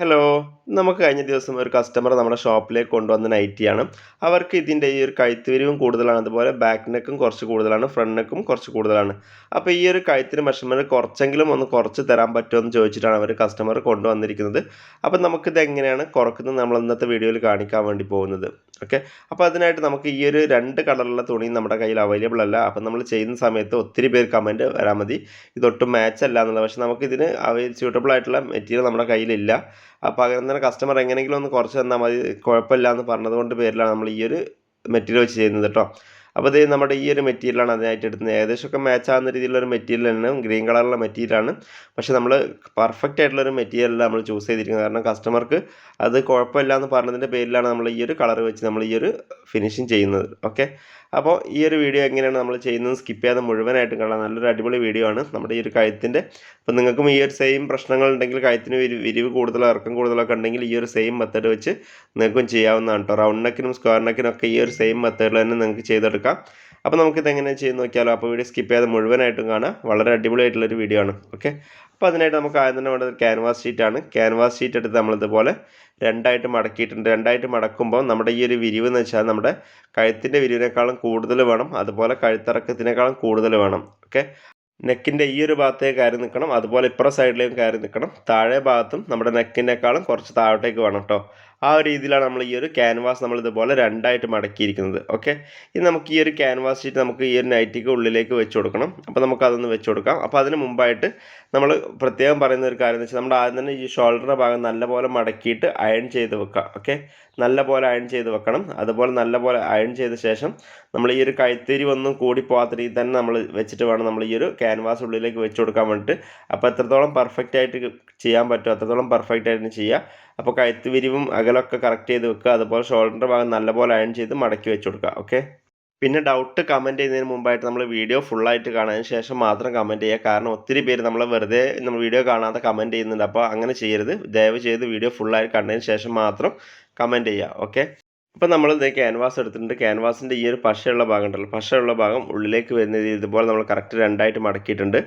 Hello നമുക്ക് കഴിഞ്ഞ ദിവസം ഒരു കസ്റ്റമർ നമ്മുടെ ഷോപ്പിലേക്ക് കൊണ്ടുവന്ന നൈറ്റിയാണ് അവർക്ക് ഇതിന്റെ ഈ ഒരു കഴുത്തുവിരിവും കൂടുതലാണ്. അതുപോലെ ബാക്ക് നെക്കും കുറച്ച് കൂടുതലാണ്. ഫ്രണ്ട് നെക്കും കുറച്ച് കൂടുതലാണ്. അപ്പോൾ ഈ ഒരു കഴുത്തിന് മെഷർമെന്റ് കുറച്ചെങ്കിലും ഒന്ന് കുറച്ച് തരാൻ പറ്റുമോ എന്ന് ചോദിച്ചിട്ടാണ് അവർ കസ്റ്റമർ കൊണ്ടുവന്നിരിക്കുന്നത്. അപ്പോൾ നമുക്കിത് എങ്ങനെയാണ് കുറക്കുന്നത് നമ്മൾ ഇന്നത്തെ വീഡിയോയിൽ കാണിക്കാൻ വേണ്ടി പോകുന്നത്. ഓക്കെ അപ്പോൾ അതിനായിട്ട് നമുക്ക് ഈ ഒരു രണ്ട് കളറുള്ള തുണി നമ്മുടെ കയ്യിൽ അവൈലബിൾ അല്ല. അപ്പോൾ നമ്മൾ ചെയ്യുന്ന സമയത്ത് ഒത്തിരി പേർ കമന്റ് വരാൻ മതി. ഇതൊട്ടും മാച്ച് അല്ല എന്നുള്ളത് പക്ഷേ നമുക്കിതിന് അവ സ്യൂട്ടബിൾ ആയിട്ടുള്ള മെറ്റീരിയൽ നമ്മുടെ കയ്യിലില്ല. അപ്പോൾ അങ്ങനെ കസ്റ്റമർ എങ്ങനെയെങ്കിലും ഒന്ന് കുറച്ച് തന്നാൽ മതി. കുഴപ്പമില്ല എന്ന് പറഞ്ഞതുകൊണ്ട് പേരിലാണ് നമ്മൾ ഈ ഒരു മെറ്റീരിയൽ വെച്ച് ചെയ്യുന്നത് കേട്ടോ അപ്പോൾ ഇത് നമ്മുടെ ഈ ഒരു മെറ്റീരിയലാണ് അതിനായിട്ട് എടുക്കുന്നത്. ഏകദേശമൊക്കെ മാച്ച് ആകുന്ന രീതിയിലുള്ള ഒരു മെറ്റീരിയൽ തന്നെ ഗ്രീൻ കളറുള്ള മെറ്റീരിയലാണ് പക്ഷേ നമ്മൾ പെർഫെക്റ്റ് ആയിട്ടുള്ള ഒരു മെറ്റീരിയലാണ് നമ്മൾ ചൂസ് ചെയ്തിരിക്കുന്നത്. കാരണം കസ്റ്റമർക്ക് അത് കുഴപ്പമില്ല എന്ന് പറഞ്ഞതിന്റെ പേരിലാണ് നമ്മൾ ഈ ഒരു കളർ വെച്ച് നമ്മൾ ഈ ഒരു ഫിനിഷിങ് ചെയ്യുന്നത്. ഓക്കെ അപ്പോൾ ഈ ഒരു വീഡിയോ എങ്ങനെയാണ് നമ്മൾ ചെയ്യുന്നത്? സ്കിപ്പ് ചെയ്യാതെ മുഴുവനായിട്ട് കാണാം. നല്ലൊരു അടിപൊളി വീഡിയോ ആണ്. നമ്മുടെ ഈ ഒരു കഴുത്തിന്റെ അപ്പോൾ നിങ്ങൾക്കും ഈ ഒരു സെയിം പ്രശ്നങ്ങൾ ഉണ്ടെങ്കിൽ കഴുത്തിന് വിരി- വിരിവ് കൂടുതലോ ഇറക്കം കൂടുതലൊക്കെ ഉണ്ടെങ്കിൽ ഈ ഒരു സെയിം മെത്തേഡ് വെച്ച് നിങ്ങൾക്കും ചെയ്യാവുന്നതാണ് കേട്ടോ റൗണ്ട് നെക്കിനും സ്ക്വയർ നെക്കിനും ഒക്കെ ഈ ഒരു സെയിം മെത്തേഡിൽ തന്നെ നിങ്ങൾക്ക് ചെയ്തെടുക്കാം. അപ്പോൾ നമുക്കിത് എങ്ങനെ ചെയ്ത് നോക്കിയാലോ? അപ്പോൾ വീഡിയോ സ്കിപ്പ് ചെയ്യാതെ മുഴുവനായിട്ടും കാണാം. വളരെ അടിപൊളിയായിട്ടുള്ളൊരു വീഡിയോ ആണ്. ഓക്കെ അപ്പോൾ അതിനായിട്ട് നമുക്ക് ആദ്യം തന്നെ വേണ്ടത് ക്യാൻവാസ് ആണ്. ക്യാൻവാസ് ഷീറ്റ് എടുത്ത് നമ്മളിതുപോലെ രണ്ടായിട്ട് മടക്കിയിട്ടുണ്ട്. രണ്ടായിട്ട് മടക്കുമ്പോൾ നമ്മുടെ ഈ ഒരു വിരിവ് എന്ന് വെച്ചാൽ നമ്മുടെ കഴുത്തിന്റെ വിരിവിനേക്കാളും കൂടുതൽ വേണം. അതുപോലെ കഴുത്തിറക്കത്തിനേക്കാളും കൂടുതൽ വേണം. ഓക്കെ നെക്കിന്റെ ഈ ഒരു ഭാഗത്തേക്ക് കയറി നിൽക്കണം. അതുപോലെ ഇപ്പുറ സൈഡിലേക്കും കയറി നിൽക്കണം. താഴെ ഭാഗത്തും നമ്മുടെ നെക്കിനേക്കാളും കുറച്ച് താഴോട്ടേക്ക് വേണം കേട്ടോ ആ ഒരു രീതിയിലാണ് നമ്മൾ ഈ ഒരു ക്യാൻവാസ് നമ്മൾ ഇതുപോലെ രണ്ടായിട്ട് മടക്കിയിരിക്കുന്നത്. ഓക്കെ ഇനി നമുക്ക് ഈ ഒരു ക്യാൻവാസ് ഷീറ്റ് നമുക്ക് ഈ ഒരു നൈറ്റിക്ക് ഉള്ളിലേക്ക് വെച്ച് കൊടുക്കണം. അപ്പോൾ നമുക്ക് അതൊന്ന് വെച്ച് കൊടുക്കാം. അപ്പോൾ അതിന് മുമ്പായിട്ട് നമ്മൾ പ്രത്യേകം പറയുന്ന ഒരു കാര്യം എന്ന് വെച്ചാൽ നമ്മൾ ആദ്യം തന്നെ ഈ ഷോൾഡറിന്റെ ഭാഗം നല്ലപോലെ മടക്കിയിട്ട് അയൺ ചെയ്ത് വെക്കുക. ഓക്കെ നല്ലപോലെ അയൺ ചെയ്ത് വെക്കണം. അതുപോലെ നല്ലപോലെ അയൺ ചെയ്ത ശേഷം നമ്മൾ ഈ ഒരു കൈത്തിരി ഒന്നും കൂടി പോകാത്ത രീതിയിൽ തന്നെ നമ്മൾ വെച്ചിട്ട് വേണം നമ്മൾ ഈ ഒരു ക്യാൻവാസ് ഉള്ളിലേക്ക് വെച്ച് കൊടുക്കാൻ വേണ്ടിയിട്ട്. അപ്പോൾ എത്രത്തോളം പെർഫെക്റ്റ് ആയിട്ട് ചെയ്യാൻ പറ്റുമോ അത്രത്തോളം പെർഫെക്റ്റ് ആയിട്ട് ചെയ്യുക. അപ്പോൾ കഴുത്ത് വിരിവും അകലൊക്കെ കറക്റ്റ് ചെയ്ത് വെക്കുക. അതുപോലെ ഷോൾഡറിന്റെ ഭാഗം നല്ലപോലെ അയൺ ചെയ്ത് മടക്കി വെച്ച് കൊടുക്കുക. ഓക്കെ പിന്നെ ഡൗട്ട് കമന്റ് ചെയ്യുന്നതിന് മുമ്പായിട്ട് നമ്മൾ വീഡിയോ ഫുള്ളായിട്ട് കാണാൻ ശേഷം മാത്രം കമന്റ് ചെയ്യുക. കാരണം ഒത്തിരി പേര് നമ്മൾ വെറുതെ നമ്മൾ വീഡിയോ കാണാതെ കമന്റ് ചെയ്യുന്നുണ്ട്. അപ്പോൾ അങ്ങനെ ചെയ്യരുത്. ദയവ് ചെയ്ത് വീഡിയോ ഫുള്ളായിട്ട് കണ്ടതിന് ശേഷം മാത്രം കമന്റ് ചെയ്യുക. ഓക്കെ അപ്പോൾ നമ്മൾ ഇത് ക്യാൻവാസ് എടുത്തിട്ടുണ്ട്. ക്യാൻവാസിന്റെ ഈ ഒരു പശയുള്ള ഭാഗം ഉണ്ടല്ലോ. പശയുള്ള ഭാഗം ഉള്ളിലേക്ക് വരുന്ന ഇതുപോലെ നമ്മൾ കറക്റ്റ് രണ്ടായിട്ട് മടക്കിയിട്ടുണ്ട്.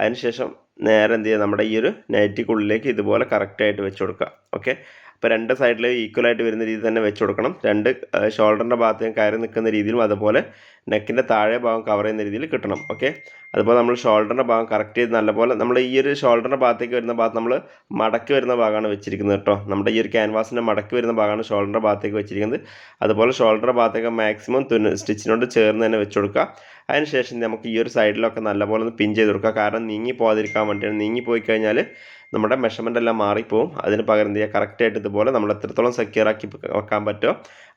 അതിനുശേഷം നേരെ എന്ത് ചെയ്യുക? നമ്മുടെ ഈ ഒരു നൈറ്റിക്കുള്ളിലേക്ക് ഇതുപോലെ കറക്റ്റായിട്ട് വെച്ച് കൊടുക്കുക. ഓക്കെ അപ്പോൾ രണ്ട് സൈഡിൽ ഈക്വലായിട്ട് വരുന്ന രീതിയിൽ തന്നെ വെച്ച് കൊടുക്കണം. രണ്ട് ഷോൾഡറിന്റെ ഭാഗത്തേക്ക് കയറി നിൽക്കുന്ന രീതിയിലും അതുപോലെ നെക്കിന്റെ താഴെ ഭാഗം കവർ ചെയ്യുന്ന രീതിയിൽ കിട്ടണം ഓക്കെ അതുപോലെ നമ്മൾ ഷോൾഡറിന്റെ ഭാഗം കറക്റ്റ് ചെയ്ത് നല്ലപോലെ നമ്മൾ ഈ ഒരു ഷോൾഡറിന്റെ ഭാഗത്തേക്ക് വരുന്ന ഭാഗത്ത് നമ്മൾ മടക്കി വരുന്ന ഭാഗമാണ് വെച്ചിരിക്കുന്നത് കേട്ടോ. നമ്മുടെ ഈ ഒരു ക്യാൻവാസിന്റെ മടക്കി വരുന്ന ഭാഗമാണ് ഷോൾഡറിന്റെ ഭാഗത്തേക്ക് വെച്ചിരിക്കുന്നത്. അതുപോലെ ഷോൾഡറിന്റെ ഭാഗത്തേക്ക് മാക്സിമം തുന്ന സ്റ്റിച്ചിനോട് ചേർന്ന് തന്നെ വെച്ച് കൊടുക്കുക. അതിനുശേഷം നമുക്ക് ഈ ഒരു സൈഡിലൊക്കെ നല്ലപോലെ ഒന്ന് പിൻ ചെയ്ത് കൊടുക്കുക. കാരണം നീങ്ങി പോകാതിരിക്കാൻ വേണ്ടിയാണ്. നീങ്ങി പോയി കഴിഞ്ഞാൽ നമ്മുടെ മെഷർമെന്റ് എല്ലാം മാറിപ്പോവും. അതിന് പകരം എന്ത് ചെയ്യുക? കറക്റ്റായിട്ട് ഇതുപോലെ നമ്മൾ എത്രത്തോളം സെക്യൂർ ആക്കി വെക്കാൻ പറ്റുമോ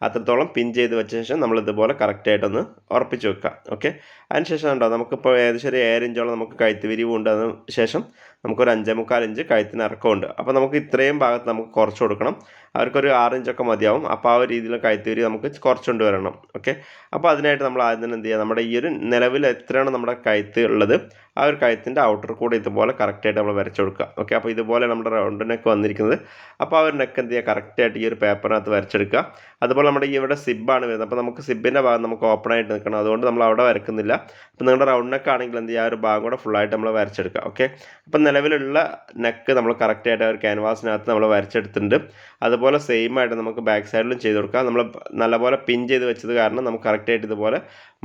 അത്രത്തോളം പിൻ ചെയ്ത് വെച്ച ശേഷം നമ്മൾ ഇതുപോലെ കറക്റ്റായിട്ടൊന്ന് ഉറപ്പിച്ച് വെക്കുക ഓക്കെ അതിനുശേഷം ഉണ്ടോ നമുക്കിപ്പോൾ ഏകദേശം ഒരു ഏഴ് ഇഞ്ചോളം നമുക്ക് കഴുത്ത് വിരിവുണ്ട് അതിന് ശേഷം നമുക്കൊരു അഞ്ചേ മുക്കാൽ ഇഞ്ച് കഴുത്തിന് ഇറക്കമുണ്ട്. അപ്പോൾ നമുക്ക് ഇത്രയും ഭാഗത്ത് നമുക്ക് കുറച്ച് കൊടുക്കണം. അവർക്കൊരു ആറിഞ്ചൊക്കെ മതിയാവും. അപ്പോൾ ആ ഒരു രീതിയിൽ കഴുത്ത് നമുക്ക് കുറച്ചുകൊണ്ട് വരണം. ഓക്കെ? അപ്പോൾ അതിനായിട്ട് നമ്മൾ ആദ്യം തന്നെ എന്ത് ചെയ്യുക നമ്മുടെ ഈ ഒരു നിലവിൽ എത്രയാണ് നമ്മുടെ കൈത്ത് ഉള്ളത് ആ ഒരു കഴുത്തിന്റെ ഔട്ടർ കൂടെ ഇതുപോലെ കറക്റ്റായിട്ട് നമ്മൾ വരച്ചു കൊടുക്കുക. ഓക്കെ? അപ്പോൾ ഇതുപോലെ നമ്മുടെ റൗണ്ട് നെക്ക് വന്നിരിക്കുന്നത്. അപ്പോൾ ആ ഒരു നെക്ക് എന്ത് ചെയ്യുക കറക്റ്റായിട്ട് ഈ ഒരു പേപ്പറിനകത്ത് വരച്ചെടുക്കുക. അതുപോലെ നമ്മുടെ ഈ ഇവിടെ സിബാണ് വരുന്നത്. അപ്പോൾ നമുക്ക് സിബിന്റെ ഭാഗം നമുക്ക് ഓപ്പൺ ആയിട്ട് നിൽക്കണം. അതുകൊണ്ട് നമ്മൾ അവിടെ വരക്കുന്നില്ല. അപ്പോൾ നിങ്ങളുടെ റൗണ്ട് നെക്ക് ആണെങ്കിൽ എന്ത് ചെയ്യുക ആ ഒരു ഭാഗം കൂടെ ഫുള്ളായിട്ട് നമ്മൾ വരച്ചെടുക്കുക. ഓക്കെ? അപ്പോൾ നിലവിലുള്ള നെക്ക് നമ്മൾ കറക്റ്റായിട്ട് ആ ഒരു ക്യാൻവാസിനകത്ത് നമ്മൾ വരച്ചെടുത്തിട്ടുണ്ട്. അതുപോലെ സെയിം ആയിട്ട് നമുക്ക് ബാക്ക് സൈഡിലും ചെയ്ത് കൊടുക്കാം. നമ്മൾ നല്ലപോലെ പിൻ ചെയ്ത് വെച്ചത് കാരണം നമുക്ക് കറക്റ്റായിട്ട് ഇതുപോലെ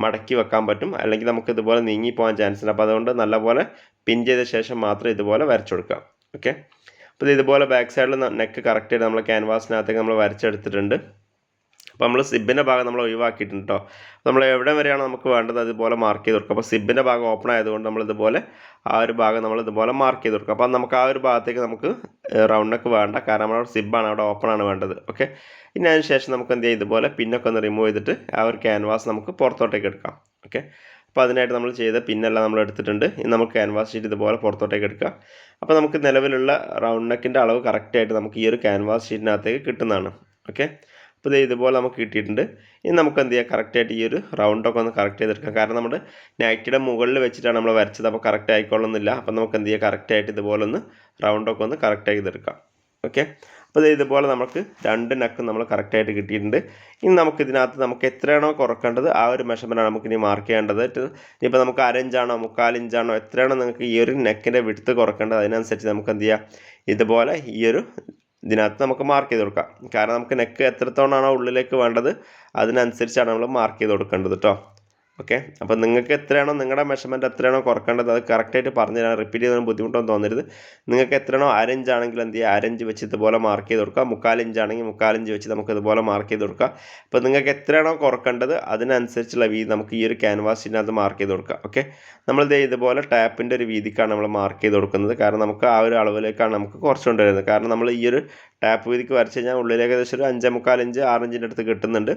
മടക്കി വെക്കാൻ പറ്റും. അല്ലെങ്കിൽ നമുക്ക് ഇതുപോലെ നീങ്ങി പോകാൻ ചാൻസ് ഉണ്ട്. അപ്പോൾ അതുകൊണ്ട് നല്ലപോലെ പിൻ ചെയ്ത ശേഷം മാത്രം ഇതുപോലെ വരച്ചു കൊടുക്കാം. ഓക്കെ അപ്പോൾ ഇതുപോലെ ബാക്ക് സൈഡിൽ നെക്ക് കറക്റ്റായിട്ട് നമ്മൾ ക്യാൻവാസിനകത്തേക്ക് നമ്മൾ വരച്ചെടുത്തിട്ടുണ്ട്. അപ്പോൾ നമ്മൾ സിബിന്റെ ഭാഗം നമ്മൾ ഒഴിവാക്കിയിട്ടുണ്ട് കേട്ടോ നമ്മൾ എവിടെ വരെയാണ് നമുക്ക് വേണ്ടത് അതുപോലെ മാർക്ക് ചെയ്ത് കൊടുക്കുക അപ്പോൾ സിബിന്റെ ഭാഗം ഓപ്പൺ ആയതുകൊണ്ട് നമ്മൾ ഇതുപോലെ ആ ഒരു ഭാഗം നമ്മൾ ഇതുപോലെ മാർക്ക് ചെയ്ത് കൊടുക്കുക അപ്പോൾ നമുക്ക് ആ ഒരു ഭാഗത്തേക്ക് നമുക്ക് റൗണ്ടൊക്കെ വേണ്ട. കാരണം നമ്മുടെ സിബാണ് അവിടെ ഓപ്പൺ ആണ് വേണ്ടത്. ഓക്കെ? ഇനി അതിന് ശേഷം നമുക്ക് എന്ത് ചെയ്യാം? ഇതുപോലെ പിന്നൊക്കെ ഒന്ന് റിമൂവ് ചെയ്തിട്ട് ആ ഒരു ക്യാൻവാസ് നമുക്ക് പുറത്തോട്ടേക്ക് എടുക്കാം. ഓക്കെ? അപ്പോൾ അതിനായിട്ട് നമ്മൾ ചെയ്ത പിന്നെല്ലാം നമ്മൾ എടുത്തിട്ടുണ്ട്. ഇനി നമുക്ക് ക്യാൻവാസ് ഷീറ്റ് ഇതുപോലെ പുറത്തോട്ടേക്ക് എടുക്കാം. അപ്പോൾ നമുക്ക് നിലവിലുള്ള റൗണ്ട് നെക്കിന്റെ അളവ് കറക്റ്റായിട്ട് നമുക്ക് ഈ ഒരു ക്യാൻവാസ് ഷീറ്റിനകത്തേക്ക് കിട്ടുന്നതാണ്. ഓക്കെ? അപ്പോൾ ഇത് ഇതുപോലെ നമുക്ക് കിട്ടിയിട്ടുണ്ട്. ഇനി നമുക്ക് എന്ത് ചെയ്യാം? കറക്റ്റായിട്ട് ഈ ഒരു റൗണ്ടൊക്കെ ഒന്ന് കറക്റ്റ് ചെയ്തെടുക്കാം. കാരണം നമ്മുടെ നൈറ്റിയുടെ മുകളിൽ വെച്ചിട്ടാണ് നമ്മൾ വരച്ചത്. അപ്പോൾ കറക്റ്റ് ആയിക്കൊള്ളുന്നില്ല. അപ്പോൾ നമുക്ക് എന്ത് ചെയ്യാം? കറക്റ്റായിട്ട് ഇതുപോലെ ഒന്ന് റൗണ്ടൊക്കെ ഒന്ന് കറക്റ്റ് ചെയ്തെടുക്കാം. ഓക്കെ അപ്പോൾ ഇത് ഇതുപോലെ നമുക്ക് രണ്ട് നക്കും നമ്മൾ കറക്റ്റായിട്ട് കിട്ടിയിട്ടുണ്ട്. ഇനി നമുക്ക് ഇതിനകത്ത് നമുക്ക് എത്രയാണോ കുറക്കേണ്ടത് ആ ഒരു മെഷർമെന്റാണ് നമുക്ക് ഇനി മാർക്ക് ചെയ്യേണ്ടത്. ഇനിയിപ്പോൾ നമുക്ക് അരഞ്ചാണോ മുക്കാൽ ഇഞ്ചാണോ എത്രയാണോ നിങ്ങൾക്ക് ഈ ഒരു നെക്കിന്റെ വിടുത്ത് കുറക്കേണ്ടത്. അതിനനുസരിച്ച് നമുക്ക് എന്ത് ചെയ്യാം? ഇതുപോലെ ഈ ഒരു ഇതിനകത്ത് നമുക്ക് മാർക്ക് ചെയ്ത് കൊടുക്കാം. കാരണം നമുക്ക് നെക്ക് എത്രത്തോണാണോ ഉള്ളിലേക്ക് വേണ്ടത് അതിനനുസരിച്ചാണ് നമ്മൾ മാർക്ക് ചെയ്ത് കൊടുക്കേണ്ടത് കേട്ടോ ഓക്കെ. അപ്പോൾ നിങ്ങൾക്ക് എത്രയാണോ നിങ്ങളുടെ മെഷർമെന്റ് എത്രയാണോ കുറക്കേണ്ടത് അത് കറക്റ്റായിട്ട് പറഞ്ഞു തരാൻ റിപ്പീറ്റ് ചെയ്യുന്നതിന് ബുദ്ധിമുട്ടൊന്നും തോന്നരുത്. നിങ്ങൾക്ക് എത്രയാണോ അരഞ്ച് ആണെങ്കിൽ എന്ത് ചെയ്യുക അരഞ്ച് വെച്ച് ഇതുപോലെ മാർക്ക് ചെയ്ത് കൊടുക്കുക. മുക്കാലിഞ്ച് ആണെങ്കിൽ മുക്കാലിഞ്ച് വെച്ച് നമുക്ക് ഇതുപോലെ മാർക്ക് ചെയ്ത് കൊടുക്കുക. അപ്പോൾ നിങ്ങൾക്ക് എത്രയാണോ കുറക്കേണ്ടത് അതിനനുസരിച്ചുള്ള വീതി നമുക്ക് ഈ ഒരു ക്യാൻവാസിനകത്ത് മാർക്ക് ചെയ്ത് കൊടുക്കുക. ഓക്കെ. നമ്മളിത് ഇതുപോലെ ടാപ്പിന്റെ ഒരു വീതിക്കാണ് നമ്മൾ മാർക്ക് ചെയ്ത് കൊടുക്കുന്നത്. കാരണം നമുക്ക് ആ ഒരു അളവിലേക്കാണ് നമുക്ക് കുറച്ച് വരുന്നത് കാരണം നമ്മൾ ഈ ഒരു ടാപ്പ് വീതിക്ക് വരച്ച് കഴിഞ്ഞാൽ ഉള്ളിലേക്ക് ഏകദേശം ഒരു അഞ്ചേ മുക്കാൽ ഇഞ്ച് ആറ് ഇഞ്ചിന്റെ അടുത്ത് കിട്ടുന്നുണ്ട്.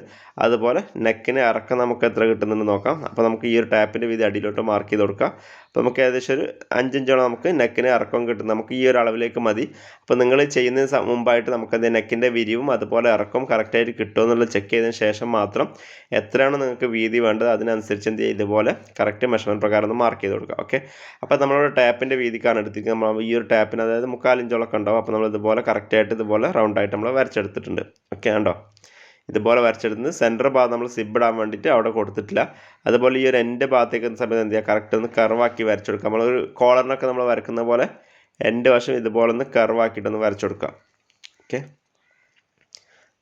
അതുപോലെ നെക്കിന് ഇറക്കം നമുക്ക് എത്ര കിട്ടുന്നുണ്ട് നോക്കാം. അപ്പോൾ നമുക്ക് ഈ ഒരു ടാപ്പിന്റെ വീതി അടിയിലോട്ട് മാർക്ക് ചെയ്ത് കൊടുക്കാം. അപ്പോൾ നമുക്ക് ഏകദേശം ഒരു അഞ്ചിഞ്ചോളം നമുക്ക് നെക്കിന് ഇറക്കം കിട്ടും. നമുക്ക് ഈ ഒരു അളവിലേക്ക് മതി. അപ്പോൾ നിങ്ങൾ ചെയ്യുന്നതിന് മുമ്പായിട്ട് നമുക്കത് നെക്കിന്റെ വിരിവും അതുപോലെ ഇറക്കവും കറക്റ്റായിട്ട് കിട്ടുമോ എന്നുള്ളത് ചെക്ക് ചെയ്തതിന് ശേഷം മാത്രം എത്രയാണ് നിങ്ങൾക്ക് വീതി വേണ്ടത് അതിനനുസരിച്ച് എന്ത് ചെയ്യുക ഇതുപോലെ കറക്റ്റ് മെഷർമെന്റ് പ്രകാരം ഒന്ന് മാർക്ക് ചെയ്ത് കൊടുക്കുക. ഓക്കെ അപ്പോൾ നമ്മളൊരു ടാപ്പിന്റെ വീതിക്കാണ് എടുത്തിരിക്കുന്നത്. നമ്മൾ ഈ ഒരു ടാപ്പിന് അതായത് മുക്കാലിഞ്ചോളൊക്കെ ഉണ്ടാവും. അപ്പോൾ നമ്മൾ ഇതുപോലെ കറക്റ്റായിട്ട് ഇതുപോലെ റൗണ്ടായിട്ട് നമ്മൾ വരച്ചെടുത്തിട്ടുണ്ട്. ഓക്കെ ഉണ്ടോ ഇതുപോലെ വരച്ചെടുത്ത് സെന്റർ ഭാഗം നമ്മൾ സിബ് ഇടാൻ വേണ്ടിയിട്ട് അവിടെ കൊടുത്തിട്ടില്ല. അതുപോലെ ഈ ഒരു എന്റെ ഭാഗത്തേക്ക് സമയത്ത് എന്ത് ചെയ്യുക കറക്റ്റ് ഒന്ന് കർവാക്കി വരച്ചെടുക്കുക. നമ്മളൊരു കോളറിനൊക്കെ നമ്മൾ വരക്കുന്ന പോലെ എന്റെ വശം ഇതുപോലെ ഒന്ന് കർവാക്കിയിട്ടൊന്ന് വരച്ചെടുക്കുക. ഓക്കെ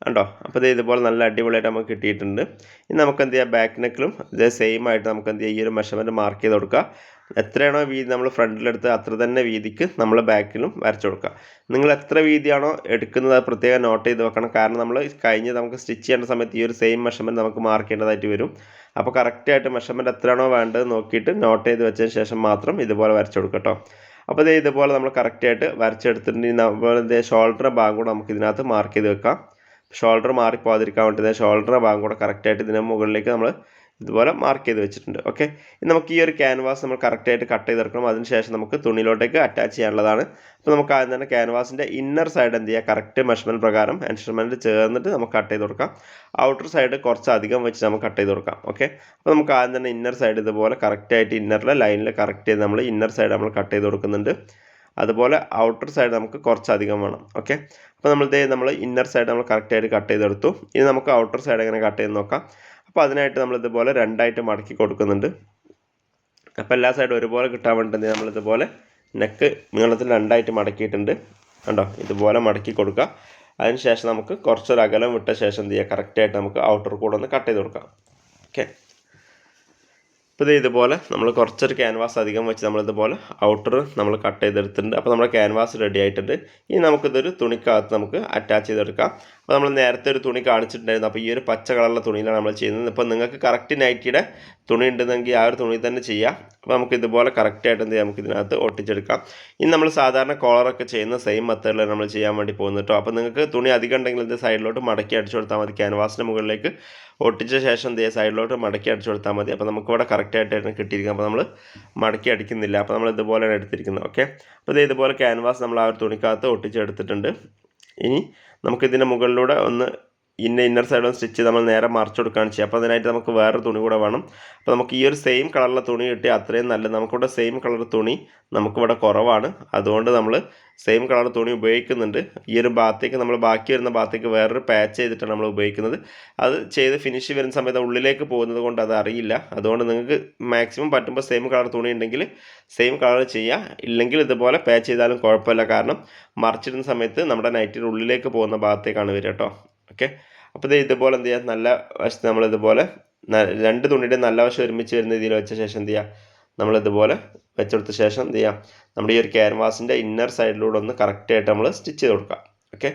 ഉണ്ടോ അപ്പോൾ ഇത് ഇതുപോലെ നല്ല അടിപൊളിയായിട്ട് നമുക്ക് കിട്ടിയിട്ടുണ്ട്. ഇനി നമുക്ക് എന്ത് ചെയ്യാം? ബാക്ക് നെക്കിലും ഇതേ സെയിം ആയിട്ട് നമുക്ക് എന്ത് ചെയ്യാം? ഈ ഒരു മെഷർമെന്റ് മാർക്ക് ചെയ്ത് കൊടുക്കുക എത്രയാണോ വീതി നമ്മൾ ഫ്രണ്ടിലെടുത്ത് അത്ര തന്നെ വീതിക്ക് നമ്മൾ ബാക്കിലും വരച്ചു കൊടുക്കുക നിങ്ങൾ എത്ര വീതിയാണോ എടുക്കുന്നത് അത് പ്രത്യേകം നോട്ട് ചെയ്ത് വെക്കണം. കാരണം നമ്മൾ കഴിഞ്ഞ് നമുക്ക് സ്റ്റിച്ച് ചെയ്യേണ്ട സമയത്ത് ഈ ഒരു സെയിം മെഷർമെന്റ് നമുക്ക് മാർക്ക് ചെയ്യേണ്ടതായിട്ട് വരും. അപ്പോൾ കറക്റ്റായിട്ട് മെഷർമെന്റ് എത്രയാണോ വേണ്ടത് നോക്കിയിട്ട് നോട്ട് ചെയ്ത് വെച്ചതിന് ശേഷം മാത്രം ഇതുപോലെ വരച്ചു കൊടുക്കുക കേട്ടോ. അപ്പോൾ ഇതേ ഇതുപോലെ നമ്മൾ കറക്റ്റായിട്ട് വരച്ചെടുത്തിട്ടുണ്ടെങ്കിൽ നമ്മൾ എന്ത് ഷോൾഡർ ഭാഗം കൂടെ നമുക്ക് ഇതിനകത്ത് മാർക്ക് ചെയ്ത് വെക്കാം. ഷോൾഡർ മാറിപ്പോകാതിരിക്കാൻ വേണ്ടി ഷോൾഡർ ഭാഗം കൂടെ കറക്റ്റായിട്ട് ഇതിന്റെ മുകളിലേക്ക് നമ്മൾ ഇതുപോലെ മാർക്ക് ചെയ്ത് വെച്ചിട്ടുണ്ട്. ഓക്കെ ഇനി നമുക്ക് ഈ ഒരു ക്യാൻവാസ് നമ്മൾ കറക്റ്റായിട്ട് കട്ട് ചെയ്തെടുക്കണം. അതിനുശേഷം നമുക്ക് തുണിയിലോട്ടേക്ക് അറ്റാച്ച് ചെയ്യാനുള്ളതാണ്. അപ്പോൾ നമുക്ക് ആദ്യം തന്നെ ക്യാൻവാസിന്റെ ഇന്നർ സൈഡ് എന്ത് ചെയ്യുക കറക്റ്റ് മെഷർമെന്റ് പ്രകാരം മെഷർമെന്റ് ചേർന്നിട്ട് നമുക്ക് കട്ട് ചെയ്ത് കൊടുക്കാം. ഔട്ടർ സൈഡ് കുറച്ച് അധികം വെച്ച് നമുക്ക് കട്ട് ചെയ്ത് കൊടുക്കാം. ഓക്കെ അപ്പോൾ നമുക്ക് ആദ്യം തന്നെ ഇന്നർ സൈഡ് ഇതുപോലെ കറക്റ്റായിട്ട് ഇന്നറിലെ ലൈനിൽ കറക്റ്റ് ചെയ്ത് നമ്മൾ ഇന്നർ സൈഡ് നമ്മൾ കട്ട് ചെയ്ത് കൊടുക്കുന്നുണ്ട്. അതുപോലെ ഔട്ടർ സൈഡ് നമുക്ക് കുറച്ചധികം വേണം. ഓക്കെ അപ്പോൾ നമ്മൾ ഇതേ നമ്മൾ ഇന്നർ സൈഡ് നമ്മൾ കറക്റ്റായിട്ട് കട്ട് ചെയ്തെടുത്തു. ഇനി നമുക്ക് ഔട്ടർ സൈഡ് എങ്ങനെ കട്ട് ചെയ്ത് നോക്കാം. അപ്പോൾ അതിനായിട്ട് നമ്മൾ ഇതുപോലെ രണ്ടായിട്ട് മടക്കി കൊടുക്കുന്നുണ്ട്. അപ്പോൾ എല്ലാ സൈഡും ഒരുപോലെ കിട്ടാൻ വേണ്ടി നമ്മളിതുപോലെ നെക്ക് നീളത്തിൽ രണ്ടായിട്ട് മടക്കിയിട്ടുണ്ട്. കണ്ടോ? ഇതുപോലെ മടക്കി കൊടുക്കുക. അതിനുശേഷം നമുക്ക് കുറച്ചൊരു അകലം വിട്ട ശേഷം എന്ത് ചെയ്യുക കറക്റ്റായിട്ട് നമുക്ക് ഔട്ടർ കൂടെ ഒന്ന് കട്ട് ചെയ്ത് കൊടുക്കാം. ഓക്കെ ഇപ്പോൾ ഇത് ഇതുപോലെ നമ്മൾ കുറച്ചൊരു ക്യാൻവാസ് അധികം വെച്ച് നമ്മളിതുപോലെ ഔട്ടർ നമ്മൾ കട്ട് ചെയ്തെടുത്തിട്ടുണ്ട്. അപ്പോൾ നമ്മുടെ ക്യാൻവാസ് റെഡി ആയിട്ടുണ്ട്. ഇനി നമുക്കിതൊരു തുണിക്കകത്ത് നമുക്ക് അറ്റാച്ച് ചെയ്തെടുക്കാം. അപ്പോൾ നമ്മൾ നേരത്തെ ഒരു തുണി കാണിച്ചിട്ടുണ്ടായിരുന്നു. അപ്പോൾ ഈ ഒരു പച്ച കളറുള്ള തുണിയിലാണ് നമ്മൾ ചെയ്യുന്നത്. ഇപ്പോൾ നിങ്ങൾക്ക് കറക്റ്റ് നൈറ്റിയുടെ തുണി ഉണ്ടെന്നെങ്കിൽ ആ ഒരു തുണി തന്നെ ചെയ്യാം. അപ്പോൾ നമുക്ക് ഇതുപോലെ കറക്റ്റായിട്ട് എന്ത് നമുക്ക് ഇതിനകത്ത് ഒട്ടിച്ചെടുക്കാം. ഇനി നമ്മൾ സാധാരണ കോളറൊക്കെ ചെയ്യുന്ന സെയിം മെത്തേഡിലാണ് നമ്മൾ ചെയ്യാൻ വേണ്ടി പോകുന്നത് അപ്പോൾ നിങ്ങൾക്ക് തുണി അധികം ഉണ്ടെങ്കിൽ ഇത് സൈഡിലോട്ട് മടക്കി അടിച്ചു കൊടുത്താൽ മതി. ക്യാൻവാസിന്റെ മുകളിലേക്ക് ഒട്ടിച്ച ശേഷം എന്ത് ചെയ്യുക സൈഡിലോട്ട് മടക്കി അടിച്ചു കൊടുത്താൽ മതി. അപ്പോൾ നമുക്കിവിടെ കറക്റ്റായിട്ടായിരുന്നു കിട്ടിയിരിക്കുന്നത്. അപ്പോൾ നമ്മൾ മടക്കി അടിക്കുന്നില്ല. അപ്പോൾ നമ്മൾ ഇതുപോലെയാണ് എടുത്തിരിക്കുന്നത്. ഓക്കെ അപ്പോൾ ഇതേ ഇതുപോലെ ക്യാൻവാസ് നമ്മൾ ആ ഒരു തുണിക്കകത്ത് ഒട്ടിച്ചെടുത്തിട്ടുണ്ട് ഇനി നമുക്കിതിന്റെ മുകളിലൂടെ ഒന്ന് ഇന്ന ഇന്നർ സൈഡും സ്റ്റിച്ച് നമ്മൾ നേരെ മറിച്ച് കൊടുക്കുകയാണ് ചെയ്യുക. അപ്പോൾ അതിനായിട്ട് നമുക്ക് വേറൊരു തുണി കൂടെ വേണം. അപ്പോൾ നമുക്ക് ഈ ഒരു സെയിം കളറിലെ തുണി കിട്ടി അത്രയും നല്ലത്. നമുക്കിവിടെ സെയിം കളർ തുണി നമുക്കിവിടെ കുറവാണ്. അതുകൊണ്ട് നമ്മൾ സെയിം കളർ തുണി ഉപയോഗിക്കുന്നുണ്ട്. ഈ ഒരു ഭാഗത്തേക്ക് നമ്മൾ ബാക്കി വരുന്ന ഭാഗത്തേക്ക് വേറൊരു പാച്ച് ചെയ്തിട്ടാണ് നമ്മൾ ഉപയോഗിക്കുന്നത്. അത് ചെയ്ത് ഫിനിഷ് വരുന്ന സമയത്ത് ഉള്ളിലേക്ക് പോകുന്നത് കൊണ്ട് അത് അറിയില്ല. അതുകൊണ്ട് നിങ്ങൾക്ക് മാക്സിമം പറ്റുമ്പോൾ സെയിം കളർ തുണി ഉണ്ടെങ്കിൽ സെയിം കളർ ചെയ്യുക. ഇല്ലെങ്കിൽ ഇതുപോലെ പാച്ച് ചെയ്താലും കുഴപ്പമില്ല. കാരണം മറിച്ചിടുന്ന സമയത്ത് നമ്മുടെ നൈറ്റിന്റെ ഉള്ളിലേക്ക് പോകുന്ന ഭാഗത്തേക്കാണ് വരിക കേട്ടോ. ഓക്കെ? അപ്പോൾ ഇത് ഇതുപോലെ എന്ത് ചെയ്യുക നല്ല വശത്ത് നമ്മൾ ഇതുപോലെ രണ്ട് തുണിയുടെ നല്ല വശം ഒരുമിച്ച് വരുന്ന രീതിയിൽ വെച്ച ശേഷം എന്ത് ചെയ്യുക നമ്മൾ ഇതുപോലെ വെച്ചെടുത്ത ശേഷം എന്ത് ചെയ്യാം? നമ്മുടെ ഈ ഒരു ക്യാൻവാസിന്റെ ഇന്നർ സൈഡിലൂടെ ഒന്ന് കറക്റ്റായിട്ട് നമ്മൾ സ്റ്റിച്ച് ചെയ്ത് കൊടുക്കാം. ഓക്കെ?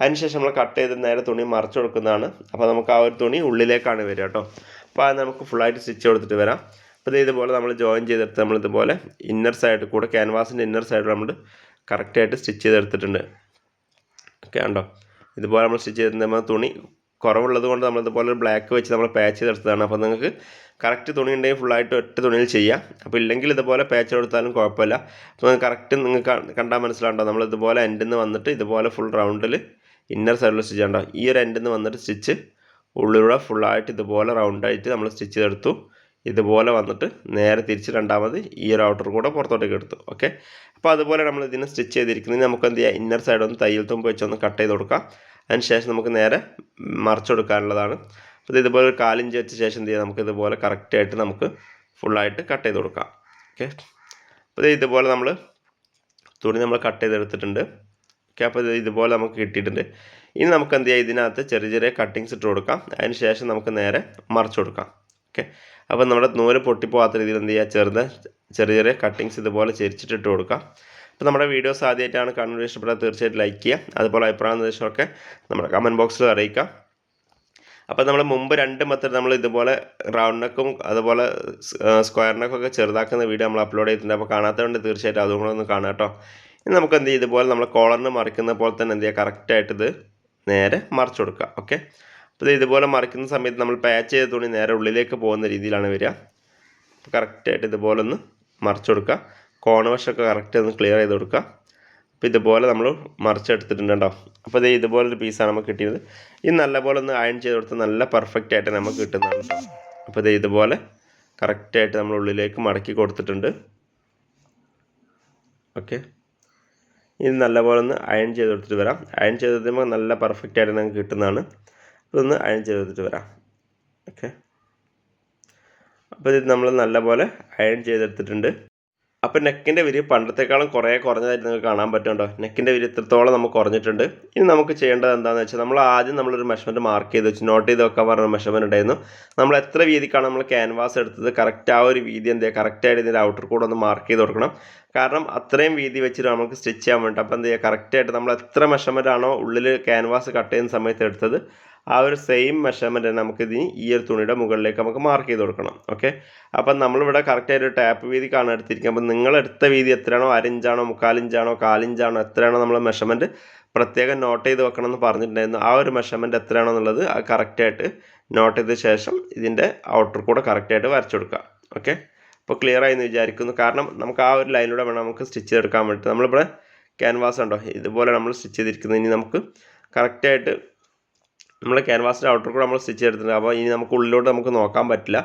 അതിനുശേഷം നമ്മൾ കട്ട് ചെയ്ത് നേരെ തുണി മറച്ചു കൊടുക്കുന്നതാണ്. അപ്പോൾ നമുക്ക് ആ ഒരു തുണി ഉള്ളിലേക്കാണ് വരിക കേട്ടോ. അപ്പോൾ അത് നമുക്ക് ഫുള്ളായിട്ട് സ്റ്റിച്ച് കൊടുത്തിട്ട് വരാം. അപ്പോൾ ഇത് ഇതുപോലെ നമ്മൾ ജോയിൻ ചെയ്തെടുത്ത് നമ്മൾ ഇതുപോലെ ഇന്നർ സൈഡ് കൂടെ ക്യാൻവാസിന്റെ ഇന്നർ സൈഡ് നമ്മൾ കറക്റ്റായിട്ട് സ്റ്റിച്ച് ചെയ്തെടുത്തിട്ടുണ്ട്. ഓക്കെ ഉണ്ടോ ഇതുപോലെ നമ്മൾ സ്റ്റിച്ച് ചെയ്ത് നമ്മൾ തുണി കുറവുള്ളത് കൊണ്ട് നമ്മളിതുപോലെ ബ്ലാക്ക് വെച്ച് നമ്മൾ പാച്ച് ചെയ്തെടുത്തതാണ്. അപ്പോൾ നിങ്ങൾക്ക് കറക്റ്റ് തുണി ഉണ്ടെങ്കിൽ ഫുള്ളായിട്ട് ഒറ്റ തുണിയിൽ ചെയ്യാം. അപ്പോൾ ഇല്ലെങ്കിൽ ഇതുപോലെ പാച്ച് കൊടുത്താലും കുഴപ്പമില്ല. അപ്പോൾ നിങ്ങൾക്ക് കറക്റ്റ് നിങ്ങൾക്ക് കണ്ടാൽ മനസ്സിലാണ്ടോ നമ്മൾ ഇതുപോലെ എൻഡിൽ നിന്ന് വന്നിട്ട് ഇതുപോലെ ഫുൾ റൗണ്ടിൽ ഇന്നർ സൈഡിൽ സ്റ്റിച്ച് ചെയ്യണ്ടോ? ഈ ഒരു എൻഡിൽ നിന്ന് വന്നിട്ട് സ്റ്റിച്ച് ഉള്ളിലൂടെ ഫുള്ളായിട്ട് ഇതുപോലെ റൗണ്ടായിട്ട് നമ്മൾ സ്റ്റിച്ച് ചെയ്തെടുത്തു. ഇതുപോലെ വന്നിട്ട് നേരെ തിരിച്ച് രണ്ടാമത് ഈ ഒരു ഔട്ടർ കൂടെ പുറത്തോട്ടേക്ക് എടുത്തു ഓക്കെ അപ്പോൾ അതുപോലെ നമ്മൾ ഇതിനെ സ്റ്റിച്ച് ചെയ്തിരിക്കുന്നത് നമുക്ക് എന്ത് ചെയ്യാം? ഇന്നർ സൈഡ് ഒന്ന് തയ്യൽ തുമ്പ് വെച്ചൊന്ന് കട്ട് ചെയ്ത് കൊടുക്കാം. അതിന് ശേഷം നമുക്ക് നേരെ മറിച്ചെടുക്കാനുള്ളതാണ് അപ്പോൾ ഇത് ഇതുപോലെ ഒരു കാലിഞ്ച് വെച്ച ശേഷം എന്ത് ചെയ്യാം? നമുക്ക് ഇതുപോലെ കറക്റ്റായിട്ട് നമുക്ക് ഫുള്ളായിട്ട് കട്ട് ചെയ്ത് കൊടുക്കാം ഓക്കെ അപ്പോൾ ഇതുപോലെ നമ്മൾ തുണി നമ്മൾ കട്ട് ചെയ്തെടുത്തിട്ടുണ്ട് ഓക്കെ അപ്പോൾ ഇത് ഇതുപോലെ നമുക്ക് കിട്ടിയിട്ടുണ്ട്. ഇനി നമുക്ക് എന്ത് ചെയ്യാം? ഇതിനകത്ത് ചെറിയ ചെറിയ കട്ടിങ്സ് ഇട്ട് കൊടുക്കാം. അതിന് ശേഷം നമുക്ക് നേരെ മറിച്ച് കൊടുക്കാം ഓക്കെ അപ്പോൾ നമ്മുടെ നൂൽ പൊട്ടിപ്പോകാത്ത രീതിയിൽ എന്ത് ചെയ്യുക ചെറുത് ചെറിയ ചെറിയ കട്ടിങ്സ് ഇതുപോലെ ചെരിച്ചിട്ടിട്ട് കൊടുക്കാം. അപ്പോൾ നമ്മുടെ വീഡിയോസ് ആദ്യമായിട്ടാണ് കാണുന്നത് ഇഷ്ടപ്പെട്ടാൽ തീർച്ചയായിട്ടും ലൈക്ക് ചെയ്യുക അതുപോലെ അഭിപ്രായം നിർദ്ദേശമൊക്കെ നമ്മുടെ കമന്റ് ബോക്സിൽ അറിയിക്കാം. അപ്പോൾ നമ്മൾ മുമ്പ് രണ്ട് മെത്തേഡ് നമ്മൾ ഇതുപോലെ റൗണ്ട് നെക്കും അതുപോലെ സ്ക്വയർ ഒക്കെ ചെറുതാക്കുന്ന വീഡിയോ നമ്മൾ അപ്ലോഡ് ചെയ്തിട്ടുണ്ട്. അപ്പോൾ കാണാത്തതുകൊണ്ട് തീർച്ചയായിട്ടും അതും കൂടെ ഒന്ന് കാണാം കേട്ടോ. ഇനി നമുക്ക് എന്ത് ചെയ്യും? ഇതുപോലെ നമ്മൾ കോളറിന് മറിക്കുന്ന പോലെ തന്നെ എന്ത് ചെയ്യുക കറക്റ്റായിട്ട് ഇത് നേരെ മറിച്ച് കൊടുക്കുക ഓക്കെ അപ്പോൾ ഇത് ഇതുപോലെ മറിക്കുന്ന സമയത്ത് നമ്മൾ പാച്ച് ചെയ്ത തുണി നേരെ ഉള്ളിലേക്ക് പോകുന്ന രീതിയിലാണ് വരിക. അപ്പോൾ കറക്റ്റായിട്ട് ഇതുപോലെ ഒന്ന് മറിച്ച് കൊടുക്കുക. കോണവശമൊക്കെ കറക്റ്റ് ഒന്ന് ക്ലിയർ ചെയ്ത് കൊടുക്കുക. അപ്പോൾ ഇതുപോലെ നമ്മൾ മറിച്ചെടുത്തിട്ടുണ്ട് കേട്ടോ. അപ്പോൾ ഇത് ഇതുപോലൊരു പീസാണ് നമുക്ക് കിട്ടിയത്. ഇത് നല്ലപോലെ ഒന്ന് അയൺ ചെയ്ത് കൊടുത്ത് നല്ല പെർഫെക്റ്റ് ആയിട്ട് നമുക്ക് കിട്ടുന്നതാണ് കേട്ടോ. അപ്പോൾ ഇത് ഇതുപോലെ കറക്റ്റായിട്ട് നമ്മൾ ഉള്ളിലേക്ക് മടക്കി കൊടുത്തിട്ടുണ്ട്. ഓക്കെ. ഇത് നല്ലപോലെ ഒന്ന് അയൺ ചെയ്ത് കൊടുത്തിട്ട് വരാം. അയൺ ചെയ്ത് നല്ല പെർഫെക്റ്റ് ആയിട്ട് നമുക്ക് കിട്ടുന്നതാണ്. ഇതൊന്ന് അയൺ ചെയ്തെടുത്തിട്ട് വരാം. ഓക്കെ അപ്പോൾ ഇത് നമ്മൾ നല്ലപോലെ അയൺ ചെയ്തെടുത്തിട്ടുണ്ട്. അപ്പോൾ നെക്കിന്റെ വിരി പണ്ടത്തെക്കാളും കുറേ കുറഞ്ഞതായിട്ട് നിങ്ങൾക്ക് കാണാൻ പറ്റുന്നുണ്ടോ? നെക്കിന്റെ വിരി ഇത്രത്തോളം നമുക്ക് കുറഞ്ഞിട്ടുണ്ട്. ഇനി നമുക്ക് ചെയ്യേണ്ടത് എന്താണെന്ന് വെച്ചാൽ നമ്മൾ ആദ്യം നമ്മളൊരു മെഷർമെന്റ് മാർക്ക് ചെയ്ത് വെച്ച്. നോട്ട് ചെയ്ത് വെക്കാൻ പറഞ്ഞ മെഷർമെന്റ് ഉണ്ടായിരുന്നു. നമ്മൾ എത്ര വീതിക്കാണ് നമ്മൾ ക്യാൻവാസ് എടുത്തത്? കറക്റ്റ് ആ ഒരു വീതി എന്ത് ചെയ്യുക കറക്റ്റായിട്ട് ഇതിന്റെ ഔട്ടർ കൂടെ ഒന്ന് മാർക്ക് ചെയ്ത് കൊടുക്കണം. കാരണം അത്രയും വീതി വെച്ചിട്ട് നമുക്ക് സ്റ്റിച്ച് ചെയ്യാൻ വേണ്ടി അപ്പോൾ എന്ത് ചെയ്യുക കറക്റ്റായിട്ട് നമ്മൾ എത്ര മെഷർമെന്റ് ആണോ ഉള്ളിൽ ക്യാൻവാസ് കട്ട് ചെയ്യുന്ന സമയത്ത് എടുത്തത്? ആ ഒരു സെയിം മെഷർമെന്റ് നമുക്ക് ഇതിന് ഈ ഒരു തുണിയുടെ മുകളിലേക്ക് നമുക്ക് മാർക്ക് ചെയ്ത് കൊടുക്കണം. ഓക്കെ അപ്പം നമ്മളിവിടെ കറക്റ്റായിട്ട് ടാപ്പ് വീതി കാണാൻ എടുത്തിരിക്കുക അപ്പം നിങ്ങൾ എടുത്ത വീതി എത്രയാണോ അരഞ്ചാണോ മുക്കാലിഞ്ചാണോ കാലിഞ്ചാണോ എത്രയാണോ നമ്മൾ മെഷർമെന്റ് പ്രത്യേകം നോട്ട് ചെയ്ത് വെക്കണം എന്ന് പറഞ്ഞിട്ടുണ്ടായിരുന്നു. ആ ഒരു മെഷർമെന്റ് എത്രയാണോ എന്നുള്ളത് കറക്റ്റായിട്ട് നോട്ട് ചെയ്ത ശേഷം ഇതിന്റെ ഔട്ടർ കൂടെ കറക്റ്റായിട്ട് വരച്ചു കൊടുക്കുക. ഓക്കെ അപ്പോൾ ക്ലിയർ ആയി എന്ന് വിചാരിക്കുന്നു. കാരണം നമുക്ക് ആ ഒരു ലൈനിലൂടെ വേണം നമുക്ക് സ്റ്റിച്ച് ചെയ്തെടുക്കാൻ വേണ്ടിയിട്ട്. നമ്മളിവിടെ ക്യാൻവാസ് ഉണ്ടോ? ഇതുപോലെ നമ്മൾ സ്റ്റിച്ച് ചെയ്തിരിക്കുന്നത് ഇനി നമുക്ക് കറക്റ്റായിട്ട് നമ്മൾ ക്യാൻവാസിന്റെ ഔട്ടർ കൂടെ നമ്മൾ സ്റ്റിച്ച് ചെയ്തിട്ടുണ്ട്. അപ്പോൾ ഇനി നമുക്ക് ഉള്ളിലോട്ട് നമുക്ക് നോക്കാൻ പറ്റില്ല.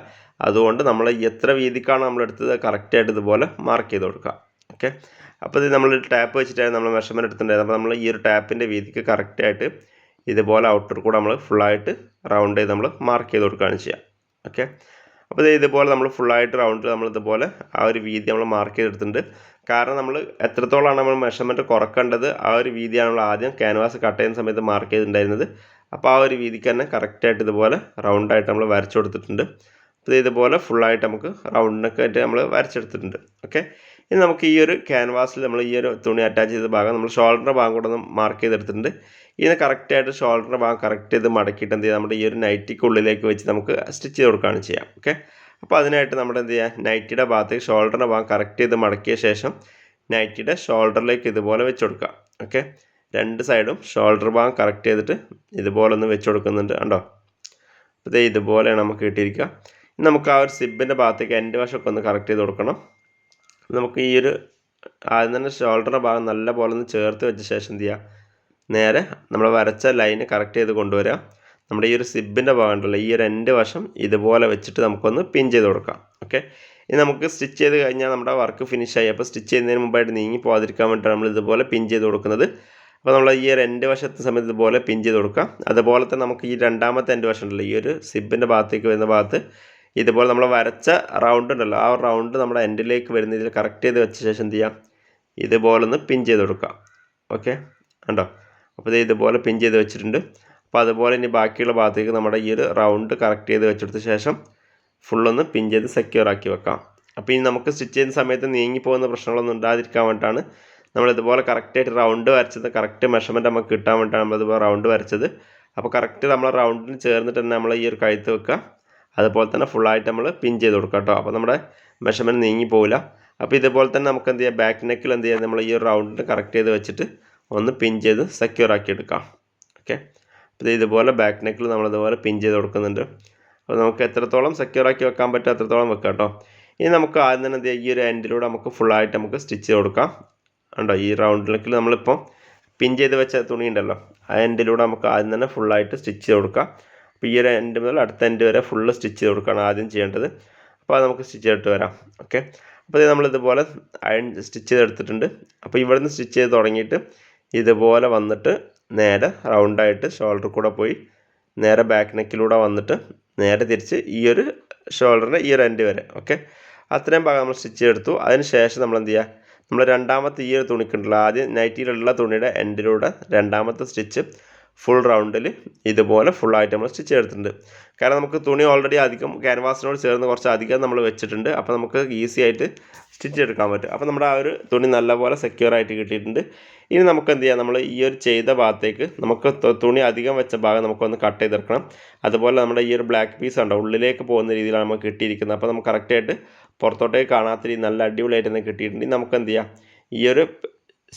അതുകൊണ്ട് നമ്മൾ എത്ര വീതിക്കാണ് നമ്മൾ എടുത്തത് കറക്റ്റായിട്ട് ഇതുപോലെ മാർക്ക് ചെയ്ത് കൊടുക്കുക. ഓക്കെ അപ്പോൾ ഇത് നമ്മൾ ടാപ്പ് വെച്ചിട്ടാണ് നമ്മൾ മെഷർമെന്റ് എടുത്തിട്ടുണ്ടായിരുന്നു അപ്പോൾ നമ്മൾ ഈ ഒരു ടാപ്പിന്റെ വീതിക്ക് കറക്റ്റായിട്ട് ഇതുപോലെ ഔട്ടർ കൂടെ നമ്മൾ ഫുള്ളായിട്ട് റൗണ്ട് ചെയ്ത് നമ്മൾ മാർക്ക് ചെയ്ത് കൊടുക്കുകയാണ് ചെയ്യുക. ഓക്കെ അപ്പോൾ ഇത് ഇതുപോലെ നമ്മൾ ഫുള്ളായിട്ട് റൗണ്ട് നമ്മൾ ഇതുപോലെ ആ ഒരു വീതി നമ്മൾ മാർക്ക് ചെയ്തെടുത്തിട്ടുണ്ട് കാരണം നമ്മൾ എത്രത്തോളമാണ് നമ്മൾ മെഷർമെന്റ് കുറക്കേണ്ടത്? ആ ഒരു വീതിയാണ് നമ്മൾ ആദ്യം ക്യാൻവാസ് കട്ട് ചെയ്യുന്ന സമയത്ത് മാർക്ക് ചെയ്തിട്ടുണ്ടായിരുന്നത്. അപ്പോൾ ആ ഒരു വീതിക്ക് തന്നെ കറക്റ്റായിട്ട് ഇതുപോലെ റൗണ്ടായിട്ട് നമ്മൾ വരച്ചു കൊടുത്തിട്ടുണ്ട്. അപ്പോൾ ഇതുപോലെ ഫുള്ളായിട്ട് നമുക്ക് റൗണ്ടിനൊക്കെ ആയിട്ട് നമ്മൾ വരച്ചെടുത്തിട്ടുണ്ട്. ഓക്കെ ഇനി നമുക്ക് ഈ ഒരു ക്യാൻവാസിൽ നമ്മൾ ഈ ഒരു തുണി അറ്റാച്ച് ചെയ്ത ഭാഗം നമ്മൾ ഷോൾഡറിന്റെ ഭാഗം കൂടെ ഒന്ന് മാർക്ക് ചെയ്തെടുത്തിട്ടുണ്ട്. ഇതിന് കറക്റ്റായിട്ട് ഷോൾഡറിന്റെ ഭാഗം കറക്റ്റ് ചെയ്ത് മടക്കിയിട്ട് എന്ത് ചെയ്യുക നമ്മുടെ ഈ ഒരു നൈറ്റിക്കുള്ളിലേക്ക് വെച്ച് നമുക്ക് സ്റ്റിച്ച് ചെയ്ത് കൊടുക്കുകയാണ് ചെയ്യാം. ഓക്കെ അപ്പോൾ അതിനായിട്ട് നമ്മൾ എന്ത് ചെയ്യുക നൈറ്റിയുടെ ഭാഗത്തേക്ക് ഷോൾഡറിന്റെ ഭാഗം കറക്റ്റ് ചെയ്ത് മടക്കിയ ശേഷം നൈറ്റിയുടെ ഷോൾഡറിലേക്ക് ഇതുപോലെ വെച്ച് കൊടുക്കുക. ഓക്കെ രണ്ട് സൈഡും ഷോൾഡർ ഭാഗം കറക്റ്റ് ചെയ്തിട്ട് ഇതുപോലെ ഒന്ന് വെച്ച് കൊടുക്കുന്നുണ്ട് കണ്ടോ? അപ്പോൾ ഇതേ ഇതുപോലെയാണ് നമുക്ക് കിട്ടിയിരിക്കുക. ഇനി നമുക്ക് ആ ഒരു സിബിന്റെ ഭാഗത്തേക്ക് എന്റെ വശമൊക്കെ ഒന്ന് കറക്റ്റ് ചെയ്ത് കൊടുക്കണം. നമുക്ക് ഈ ഒരു ആദ്യം തന്നെ ഷോൾഡറിന്റെ ഭാഗം നല്ല പോലെ ഒന്ന് ചേർത്ത് വെച്ച ശേഷം എന്ത് ചെയ്യുക നേരെ നമ്മൾ വരച്ച ലൈന് കറക്റ്റ് ചെയ്ത് കൊണ്ടുവരിക നമ്മുടെ ഈ ഒരു സിബിന്റെ ഭാഗം ഉണ്ടല്ലോ ഈ ഒരു എന്റെ വശം ഇതുപോലെ വെച്ചിട്ട് നമുക്കൊന്ന് പിൻ ചെയ്ത് കൊടുക്കാം. ഓക്കെ ഇനി നമുക്ക് സ്റ്റിച്ച് ചെയ്ത് കഴിഞ്ഞാൽ നമ്മുടെ വർക്ക് ഫിനിഷ് ആയി. അപ്പോൾ സ്റ്റിച്ച് ചെയ്യുന്നതിന് മുമ്പായിട്ട് നീങ്ങി പോകാതിരിക്കാൻ വേണ്ടിയിട്ടാണ് നമ്മൾ ഇതുപോലെ പിൻ ചെയ്ത് കൊടുക്കുന്നത്. അപ്പോൾ നമ്മൾ ഈ ഒരു എന്റെ വശത്തെ സമയത്ത് ഇതുപോലെ പിൻ ചെയ്ത് കൊടുക്കുക. അതുപോലെ തന്നെ നമുക്ക് ഈ രണ്ടാമത്തെ എന്റെ വശം ഉണ്ടല്ലോ ഈ ഒരു സിബിന്റെ ഭാഗത്തേക്ക് വരുന്ന ഭാഗത്ത് ഇതുപോലെ നമ്മൾ വരച്ച റൗണ്ട് ഉണ്ടല്ലോ ആ റൗണ്ട് നമ്മുടെ എൻഡിലേക്ക് വരുന്ന ഇതിൽ കറക്റ്റ് ചെയ്ത് വെച്ച ശേഷം എന്ത് ചെയ്യാം? ഇതുപോലെ ഒന്ന് പിൻ ചെയ്ത് കൊടുക്കാം ഓക്കെ ഉണ്ടോ അപ്പോൾ ഇത് ഇതുപോലെ പിൻ ചെയ്ത് വെച്ചിട്ടുണ്ട്. അപ്പോൾ അതുപോലെ ഇനി ബാക്കിയുള്ള ഭാഗത്തേക്ക് നമ്മുടെ ഈ ഒരു റൗണ്ട് കറക്റ്റ് ചെയ്ത് വെച്ചെടുത്ത ശേഷം ഫുള്ളൊന്ന് പിൻ ചെയ്ത് സെക്യൂർ ആക്കി വെക്കാം. അപ്പോൾ ഇനി നമുക്ക് സ്റ്റിച്ച് ചെയ്യുന്ന സമയത്ത് നീങ്ങിപ്പോകുന്ന പ്രശ്നങ്ങളൊന്നും ഉണ്ടാതിരിക്കാൻ വേണ്ടിയിട്ടാണ് നമ്മൾ ഇതുപോലെ കറക്റ്റായിട്ട് റൗണ്ട് വരച്ചത് കറക്റ്റ് മെഷർമെന്റ് നമുക്ക് കിട്ടാൻ വേണ്ടിയിട്ടാണ് നമ്മളിതുപോലെ റൗണ്ട് വരച്ചത്. അപ്പോൾ കറക്റ്റ് നമ്മൾ റൗണ്ടിന് ചേർന്നിട്ട് തന്നെ നമ്മൾ ഈ ഒരു കഴുത്ത് വെക്കുക. അതുപോലെ തന്നെ ഫുള്ളായിട്ട് നമ്മൾ പിൻ ചെയ്ത് കൊടുക്കുക കേട്ടോ. അപ്പോൾ നമ്മുടെ മെഷർമെന്റ് നീങ്ങി പോവില്ല. അപ്പോൾ ഇതുപോലെ തന്നെ നമുക്ക് എന്ത് ചെയ്യാം? ബാക്ക് നെക്കിൽ എന്ത് ചെയ്യാം? നമ്മൾ ഈ ഒരു റൗണ്ടിന് കറക്റ്റ് ചെയ്ത് വെച്ചിട്ട് ഒന്ന് പിൻ ചെയ്ത് സെക്യൂർ ആക്കി എടുക്കാം. ഓക്കെ അപ്പോൾ ഇതുപോലെ ബാക്ക് നെക്കിൽ നമ്മൾ ഇതുപോലെ പിൻ ചെയ്ത് കൊടുക്കുന്നുണ്ട്. അപ്പോൾ നമുക്ക് എത്രത്തോളം സെക്യൂർ ആക്കി വെക്കാൻ പറ്റും അത്രത്തോളം വെക്കാം കേട്ടോ. ഇനി നമുക്ക് ആദ്യം തന്നെ എന്ത് ചെയ്യാം? ഈ ഒരു എൻഡിലൂടെ നമുക്ക് ഫുള്ളായിട്ട് നമുക്ക് സ്റ്റിച്ച് ചെയ്ത് കൊടുക്കാം. ഉണ്ടോ ഈ റൗണ്ടിലേക്ക് നമ്മളിപ്പം പിൻ ചെയ്ത് വെച്ച തുണി ഉണ്ടല്ലോ ആ എൻഡിലൂടെ നമുക്ക് ആദ്യം തന്നെ ഫുള്ളായിട്ട് സ്റ്റിച്ച് ചെയ്ത് കൊടുക്കാം. അപ്പോൾ ഈ ഒരു എൻഡ് മുതൽ അടുത്ത എൻഡ് വരെ ഫുള്ള് സ്റ്റിച്ച് ചെയ്ത് കൊടുക്കുകയാണ് ആദ്യം ചെയ്യേണ്ടത്. അപ്പോൾ അത് നമുക്ക് സ്റ്റിച്ച് ചെയ്തിട്ട് വരാം ഓക്കെ? അപ്പോൾ നമ്മളിതുപോലെ അയൺ സ്റ്റിച്ച് ചെയ്തെടുത്തിട്ടുണ്ട് അപ്പോൾ ഇവിടുന്ന് സ്റ്റിച്ച് ചെയ്ത് തുടങ്ങിയിട്ട് ഇതുപോലെ വന്നിട്ട് നേരെ റൗണ്ടായിട്ട് ഷോൾഡർ കൂടെ പോയി നേരെ ബാക്ക് നെക്കിലൂടെ വന്നിട്ട് നേരെ തിരിച്ച് ഈ ഒരു ഷോൾഡറിന്റെ ഈ ഒരു എൻഡ് വരെ ഓക്കെ? അത്രയും ഭാഗം നമ്മൾ സ്റ്റിച്ച് ചെയ്തെടുത്തു അതിന് ശേഷം നമ്മൾ എന്ത് ചെയ്യുക നമ്മൾ രണ്ടാമത്തെ ഈ ഒരു തുണിക്കുണ്ടല്ലോ ആദ്യം നൈറ്റിയിലുള്ള തുണിയുടെ എൻഡിലൂടെ രണ്ടാമത്തെ സ്റ്റിച്ച് ഫുൾ റൗണ്ടിൽ ഇതുപോലെ ഫുള്ളായിട്ട് നമ്മൾ സ്റ്റിച്ച് എടുത്തിട്ടുണ്ട് കാരണം നമുക്ക് തുണി ഓൾറെഡി അധികം ക്യാൻവാസിനോട് ചേർന്ന് കുറച്ച് അധികം നമ്മൾ വെച്ചിട്ടുണ്ട്. അപ്പോൾ നമുക്ക് ഈസി ആയിട്ട് സ്റ്റിച്ച് എടുക്കാൻ പറ്റും. അപ്പോൾ നമ്മുടെ ആ ഒരു തുണി നല്ലപോലെ സെക്യൂർ ആയിട്ട് കിട്ടിയിട്ടുണ്ട്. ഇനി നമുക്ക് എന്ത് ചെയ്യാം? നമ്മൾ ഈ ഒരു ചെയ്ത ഭാഗത്തേക്ക് നമുക്ക് തുണി അധികം വെച്ച ഭാഗം നമുക്കൊന്ന് കട്ട് ചെയ്തെടുക്കണം. അതുപോലെ നമ്മുടെ ഈ ഒരു ബ്ലാക്ക് പീസ് ഉണ്ടോ ഉള്ളിലേക്ക് പോകുന്ന രീതിയിലാണ് നമുക്ക് കിട്ടിയിരിക്കുന്നത്. അപ്പോൾ നമുക്ക് കറക്റ്റായിട്ട് പുറത്തോട്ടേക്ക് കാണാത്ത രീതി നല്ല അടിപൊളിയായിട്ട് തന്നെ കിട്ടിയിട്ടുണ്ട്. നമുക്ക് എന്ത് ചെയ്യാം? ഈ ഒരു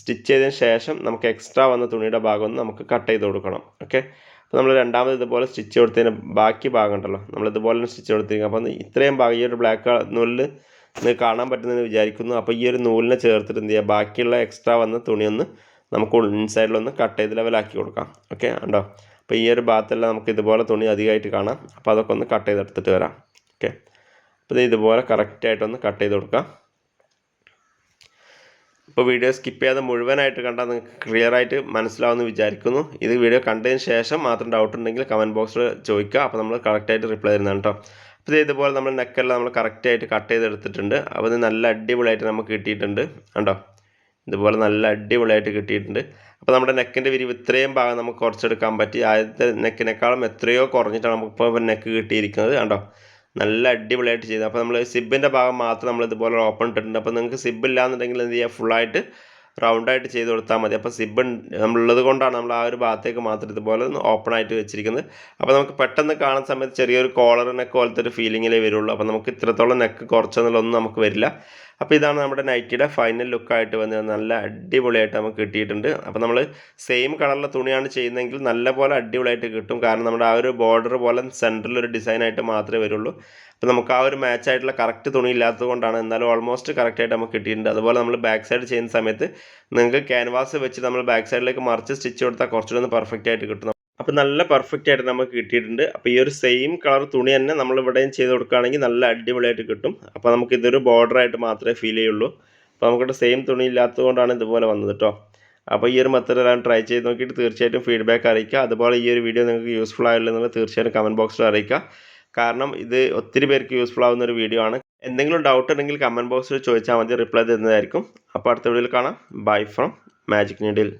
സ്റ്റിച്ച് ചെയ്തതിന് ശേഷം നമുക്ക് എക്സ്ട്രാ വന്ന തുണിയുടെ ഭാഗം ഒന്ന് നമുക്ക് കട്ട് ചെയ്ത് കൊടുക്കണം. ഓക്കെ അപ്പോൾ നമ്മൾ രണ്ടാമത് ഇതുപോലെ സ്റ്റിച്ച് കൊടുത്തതിന് ബാക്കി ഭാഗം ഉണ്ടല്ലോ. നമ്മൾ ഇതുപോലെ തന്നെ സ്റ്റിച്ച് കൊടുത്തിരിക്കും അപ്പോൾ ഇത്രയും ഭാഗം ഈ ഒരു ബ്ലാക്ക് നൂലിൽ നിങ്ങൾക്ക് കാണാൻ പറ്റുന്നതെന്ന് വിചാരിക്കുന്നു. അപ്പോൾ ഈ ഒരു നൂലിനെ ചേർത്തിട്ട് എന്ത് ചെയ്യുക ബാക്കിയുള്ള എക്സ്ട്രാ വന്ന തുണിയൊന്ന് നമുക്ക് ഇൻസൈഡിലൊന്ന് കട്ട് ചെയ്ത് ലെവലാക്കി കൊടുക്കാം. ഓക്കെ ഉണ്ടോ അപ്പോൾ ഈ ഒരു ഭാഗത്തെല്ലാം നമുക്ക് ഇതുപോലെ തുണി അധികമായിട്ട് കാണാം. അപ്പോൾ അതൊക്കെ ഒന്ന് കട്ട് ചെയ്തെടുത്തിട്ട് വരാം. ഓക്കെ അപ്പോൾ ഇത് ഇതുപോലെ കറക്റ്റായിട്ടൊന്ന് കട്ട് ചെയ്ത് കൊടുക്കാം. ഇപ്പോൾ വീഡിയോ സ്കിപ്പ് ചെയ്യാതെ മുഴുവനായിട്ട് കണ്ടാൽ നിങ്ങൾക്ക് ക്ലിയർ ആയിട്ട് മനസ്സിലാവുമെന്ന് വിചാരിക്കുന്നു. ഇത് വീഡിയോ കണ്ടതിന് ശേഷം മാത്രം ഡൗട്ട് ഉണ്ടെങ്കിൽ കമന്റ് ബോക്സിൽ ചോദിക്കുക. അപ്പോൾ നമ്മൾ കറക്റ്റായിട്ട് റിപ്ലൈ തരുന്നതാണ് കേട്ടോ അപ്പോൾ ഇതുപോലെ നമ്മൾ നെക്കെല്ലാം നമ്മൾ കറക്റ്റായിട്ട് കട്ട് ചെയ്തെടുത്തിട്ടുണ്ട്. അപ്പോൾ ഇത് നല്ല അടിപൊളിയായിട്ട് നമുക്ക് കിട്ടിയിട്ടുണ്ട്. കണ്ടോ? ഇതുപോലെ നല്ല അടിപൊളിയായിട്ട് കിട്ടിയിട്ടുണ്ട്. അപ്പോൾ നമ്മുടെ നെക്കിന്റെ വിരിവ് ഇത്രയും ഭാഗം നമുക്ക് കുറച്ചെടുക്കാൻ പറ്റി. ആദ്യത്തെ നെക്കിനേക്കാളും എത്രയോ കുറഞ്ഞിട്ടാണ് നമുക്കിപ്പോൾ നെക്ക് കിട്ടിയിരിക്കുന്നത്. കണ്ടോ? നല്ല അടിപൊളിയായിട്ട് ചെയ്തു. അപ്പോൾ നമ്മൾ സിബിന്റെ ഭാഗം മാത്രം നമ്മൾ ഇതുപോലെ ഓപ്പൺ ഇട്ടിട്ടുണ്ട്. അപ്പോൾ നിങ്ങൾക്ക് സിബ് ഇല്ലാന്നുണ്ടെങ്കിൽ എന്ത് ചെയ്യുക ഫുള്ളായിട്ട് റൗണ്ടായിട്ട് ചെയ്ത് കൊടുത്താൽ മതി. അപ്പോൾ സിബ് നമ്മളുള്ളത് കൊണ്ടാണ് നമ്മൾ ആ ഒരു ഭാഗത്തേക്ക് മാത്രം ഇതുപോലെ ഓപ്പൺ ആയിട്ട് വെച്ചിരിക്കുന്നത്. അപ്പോൾ നമുക്ക് പെട്ടെന്ന് കാണുന്ന സമയത്ത് ചെറിയൊരു കോളർ നെക്ക് പോലത്തെ ഒരു ഫീലിങ്ങിലേ വരുള്ളൂ. അപ്പോൾ നമുക്ക് ഇത്രത്തോളം നെക്ക് കുറച്ചെന്നുള്ളതൊന്നും നമുക്ക് വരില്ല. അപ്പോൾ ഇതാണ് നമ്മുടെ നൈറ്റിയുടെ ഫൈനൽ ലുക്കായിട്ട് വന്നത്. നല്ല അടിപൊളിയായിട്ട് നമുക്ക് കിട്ടിയിട്ടുണ്ട്. അപ്പോൾ നമ്മൾ സെയിം കളറിലെ തുണിയാണ് ചെയ്യുന്നതെങ്കിൽ നല്ല പോലെ അടിപൊളിയായിട്ട് കിട്ടും. കാരണം നമ്മുടെ ആ ഒരു ബോർഡർ പോലെ സെന്ററിൽ ഒരു ഡിസൈനായിട്ട് മാത്രമേ വരുള്ളൂ. അപ്പോൾ നമുക്ക് ആ ഒരു മാച്ച് ആയിട്ടുള്ള കറക്റ്റ് തുണി ഇല്ലാത്തത് കൊണ്ടാണ് എന്നാലും ഓൾമോസ്റ്റ് കറക്റ്റായിട്ട് നമുക്ക് കിട്ടിയിട്ടുണ്ട്. അതുപോലെ നമ്മൾ ബാക്ക് സൈഡ് ചെയ്യുന്ന സമയത്ത് നിങ്ങൾക്ക് ക്യാൻവാസ് വെച്ച് നമ്മൾ ബാക്ക് സൈഡിലേക്ക് മറിച്ച് സ്റ്റിച്ച് കൊടുത്താൽ കുറച്ചുകൂടി ഒന്ന് പെർഫെക്റ്റ് ആയിട്ട് കിട്ടും. അപ്പോൾ നല്ല പെർഫെക്റ്റ് ആയിട്ട് നമുക്ക് കിട്ടിയിട്ടുണ്ട്. അപ്പോൾ ഈ ഒരു സെയിം കളർ തുണി തന്നെ നമ്മൾ ഇവിടെയും ചെയ്ത് കൊടുക്കുകയാണെങ്കിൽ നല്ല അടിപൊളിയായിട്ട് കിട്ടും. അപ്പോൾ നമുക്ക് ഇതൊരു ബോർഡർ ആയിട്ട് മാത്രമേ ഫീൽ ചെയ്യുള്ളൂ. അപ്പോൾ നമുക്കിവിടെ സെയിം തുണി ഇല്ലാത്തതുകൊണ്ടാണ് ഇതുപോലെ വന്നത് കേട്ടോ അപ്പോൾ ഈ ഒരു മെത്തേഡ് എല്ലാം ട്രൈ ചെയ്ത് നോക്കിയിട്ട് തീർച്ചയായിട്ടും ഫീഡ്ബാക്ക് അറിയിക്കുക. അതുപോലെ ഈ ഒരു വീഡിയോ നിങ്ങൾക്ക് യൂസ്ഫുൾ ആയുള്ളതെന്ന് തീർച്ചയായിട്ടും കമന്റ് ബോക്സിൽ അറിയിക്കുക. കാരണം ഇത് ഒത്തിരി പേർക്ക് യൂസ്ഫുൾ ആവുന്ന ഒരു വീഡിയോ ആണ്. എന്തെങ്കിലും ഡൗട്ട് ഉണ്ടെങ്കിൽ കമന്റ് ബോക്സിൽ ചോദിച്ചാൽ മതി. റിപ്ലൈ തരുന്നതായിരിക്കും. അപ്പോൾ അടുത്ത വീഡിയോയിൽ കാണാം. Bye from magic needle